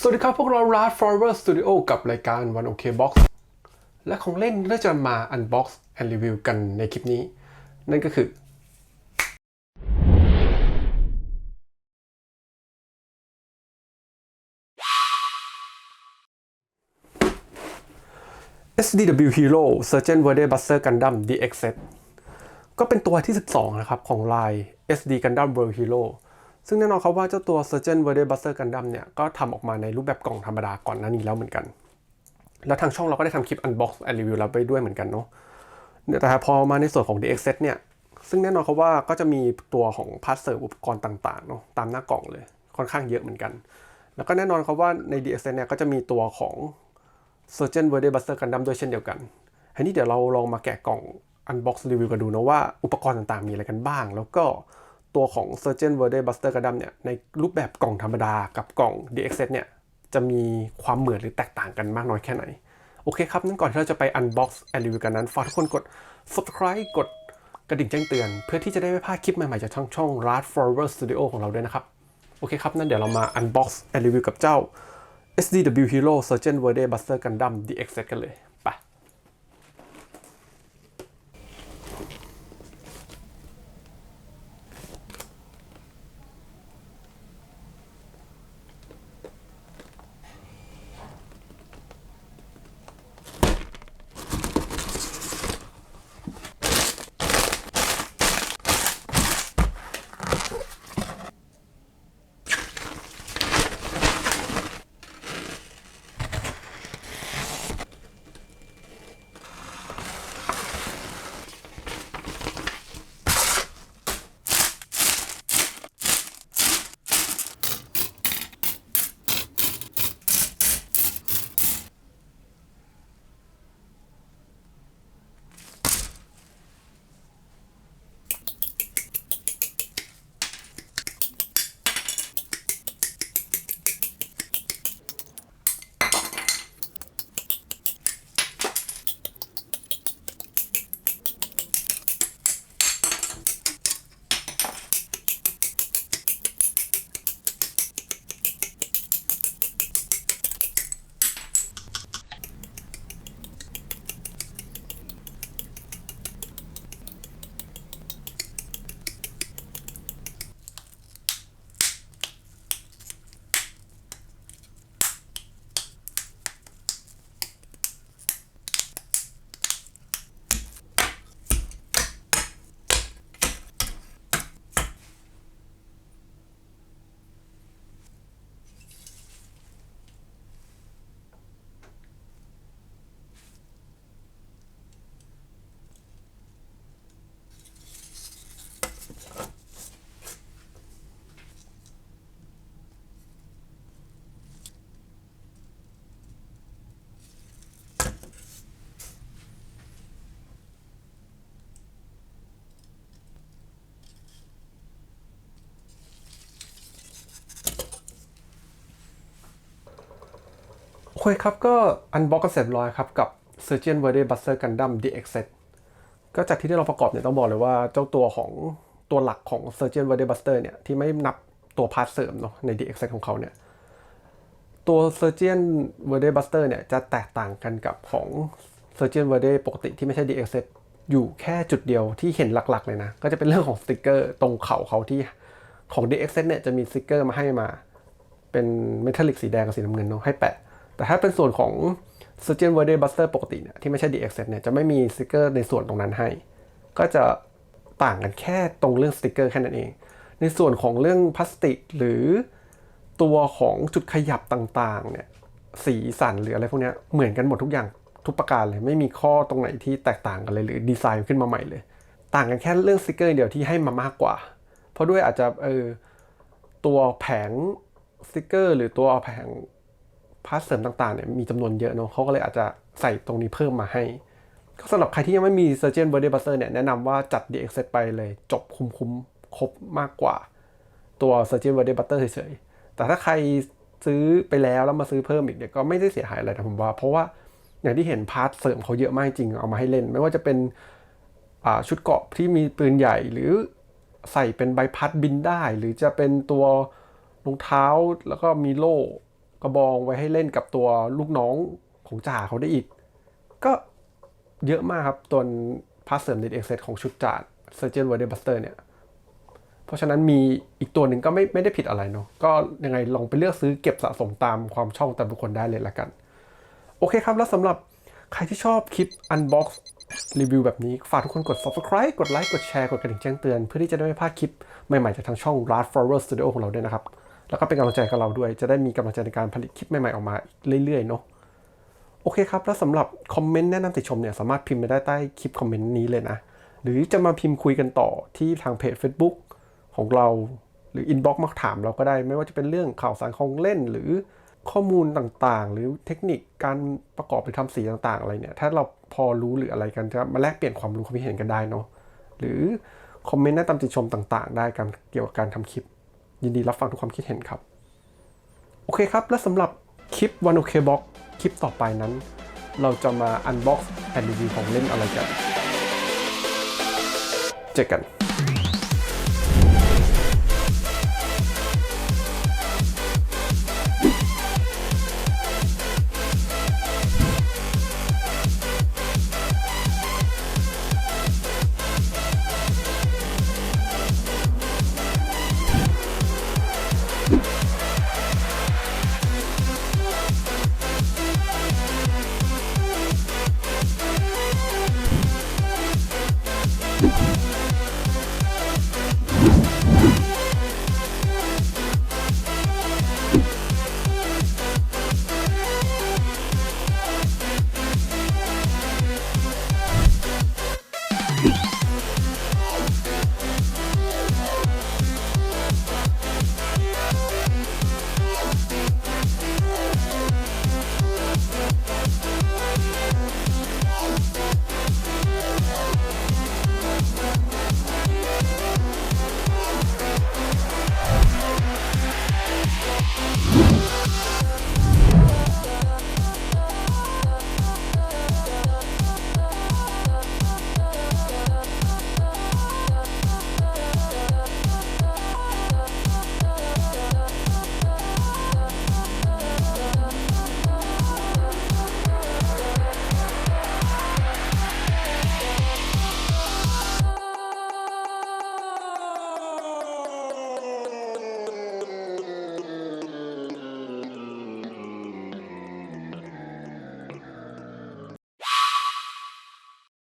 สวัสดีครับ พวกเรา r a d Forever Studio กับรายการ One OK Box และของเล่นที่เราจะมา Unbox and Review กันในคลิปนี้ นั่นก็คือ SDW Hero Surgeon Verde Buster Gundam DX Set ก็เป็นตัวที่ 12 นะครับ ของลาย SD Gundam World Hero ซึ่งแน่นอนครับว่าเจ้าตัว Surgeon Verde Buster Gundam เนี่ยก็ทำออกมาในรูปแบบกล่องธรรมดาก่อนหน้านี้แล้วเหมือนกัน แล้วทางช่องเราก็ได้ทำคลิป Unbox and Review แล้วไปด้วยเหมือนกันเนาะแต่พอมาในส่วนของ DX Set เนี่ยซึ่งแน่นอนครับว่าก็จะมีตัวของพาร์ทเสริมอุปกรณ์ต่างๆเนาะตามหน้ากล่องเลยค่อนข้างเยอะเหมือนกัน แล้วก็แน่นอนครับว่าใน DX Set เนี่ยก็จะมีตัวของ Surgeon Verde Buster Gundam ด้วยเช่นเดียวกันทีนี้เดี๋ยวเราลองมาแกะกล่อง Unbox Review กันดูนะว่าอุปกรณ์ต่างๆมีอะไรกันบ้าง แล้วก็ ตัวของ Surgeon Verde Buster Gundam เนี่ยในรูปแบบกล่องธรรมดากับกล่อง DX Set เนี่ยจะมีความเหมือนหรือแตกต่างกันมากน้อยแค่ไหน โอเคครับนั้นก่อนที่เราจะไป Unbox and Review กันนั้น ฝากทุกคนกด Subscribe กดกระดิ่งแจ้งเตือน เพื่อที่จะได้ไม่พลาดคลิปใหม่ๆจากช่องช่อง Rad Forever Studio ของเราด้วยนะครับ โอเคครับ นั้นเดี๋ยวเรามา Unbox and Review กับเจ้า SDW Hero Surgeon Verde Buster Gundam DX Set กันเลย ไปโอเครับก็อันบ็อกกันเสร็จร้อยครับกับ Surgeon Verde Buster Gundam DX Set ก็จากที่ได้เราประกอบเนี่ยต้องบอกเลยว่าเจ้าตัวของตัวหลักของ Surgeon Verde Buster เนี่ยที่ไม่นับตัวพาร์ทเสริมเนาะใน DX Set ของเขาเนี่ยตัว Surgeon Verde Buster เนี่ยจะแตกต่างกันกับของ Surgeon Verde ปกติที่ไม่ใช่ DX Set อยู่แค่จุดเดียวที่เห็นหลักๆ เลยนะ ก็จะเป็นเรื่องของสติกเกอร์ตรงเข่าเขาที่ของ DX Set เนี่ยจะมีสติกเกอร์มาให้มา เป็นเมทัลลิกสีแดงกับสีน้ำเงินเนาะให้แปะ แต่ถ้าเป็นส่วนของ Surgeon Verde Buster ปกติเนี่ยที่ไม่ใช่ DX Set เนี่ยจะไม่มีสติกเกอร์ในส่วนตรงนั้นให้ ก็จะต่างกันแค่ตรงเรื่องสติกเกอร์แค่นั้นเอง ในส่วนของเรื่องพลาสติกหรือตัวของจุดขยับต่างๆเนี่ยสีสันหรืออะไรพวกนี้เหมือนกันหมดทุกอย่างทุกประการเลยไม่มีข้อตรงไหนที่แตกต่างกันเลย หรือดีไซน์ขึ้นมาใหม่เลย ต่างกันแค่เรื่องสติกเกอร์เดียวที่ให้มามากกว่า เพราะด้วยอาจจะเออตัวแผงสติกเกอร์ หรือตัวแผง พาร์ทเสริมต่างๆเนี่ยมีจำนวนเยอะเนาะเขาก็เลยอาจจะใส่ตรงนี้เพิ่มมาให้ ก็สำหรับใครที่ยังไม่มี Surgeon Verde Buster เนี่ยแนะนำว่าจัด DX Set ไปเลยจบคุ้มๆครบมากกว่า ตัว Surgeon Verde Buster เฉยๆ แต่ถ้าใครซื้อไปแล้วแล้วมาซื้อเพิ่มอีกเนี่ยก็ไม่ได้เสียหายอะไรนะผมว่า เพราะว่าอย่างที่เห็นพาร์ทเสริมเขาเยอะมากจริงเอามาให้เล่น ไม่ว่าจะเป็นชุดเกาะที่มีปืนใหญ่หรือใส่เป็นใบพัดบินได้ หรือจะเป็นตัวรองเท้าแล้วก็มีโล่ กระบองไว้ให้เล่นกับตัวลูกน้องของจ่าเขาได้อีก ก็เยอะมากครับตัวพาร์ทเสริม d ด e x เซตของชุดจ่า Surgeon w o r d e Buster เนี่ย เพราะฉะนั้นมีอีกตัวหนึ่งก็ไม่ไม่ได้ผิดอะไรเนาะก็ยังไงลองไปเลือกซื้อเก็บสะสมตามความชอบแต่บุคคลได้เลยละกัน โอเคครับ แล้วสำหรับใครที่ชอบคลิป Unbox รีวิวแบบนี้ ฝากทุกคนกด subscribe กดไลค์กดแชร์กดกระดิ่งแจ้งเตือน เพื่อที่จะได้ไม่พลาดคลิปใหม่ๆจากทางช่อง Rad Flower Studio ของเราด้วยนะครับ แล้วก็เป็นกำลังใจกับเราด้วย จะได้มีกำลังใจในการผลิตคลิปใหม่ๆออกมาเรื่อยๆเนาะโอเคครับ แล้วสำหรับคอมเมนต์แนะนำติชมเนี่ยสามารถพิมพ์มาได้ใต้คลิปคอมเมนต์นี้เลยนะ หรือจะมาพิมพ์คุยกันต่อที่ทางเพจ Facebook ของเราหรืออินบ็อกซ์มาถามเราก็ได้ ไม่ว่าจะเป็นเรื่องข่าวสารของเล่นหรือข้อมูลต่างๆ หรือเทคนิคการประกอบหรือทำสีต่างๆ อะไรเนี่ย ถ้าเราพอรู้หรืออะไรกันจะมาแลกเปลี่ยนความรู้ความคิดเห็นกันได้เนาะหรือคอมเมนต์แนะนำติชมต่าง ๆ ได้กันเกี่ยวกับการทำคลิป ยินดีรับฟังทุกความคิดเห็นครับ โอเคครับ และสำหรับคลิป One OK Box คลิปต่อไปนั้น เราจะมา unbox and review ของเล่นอะไรกัน เจอกัน you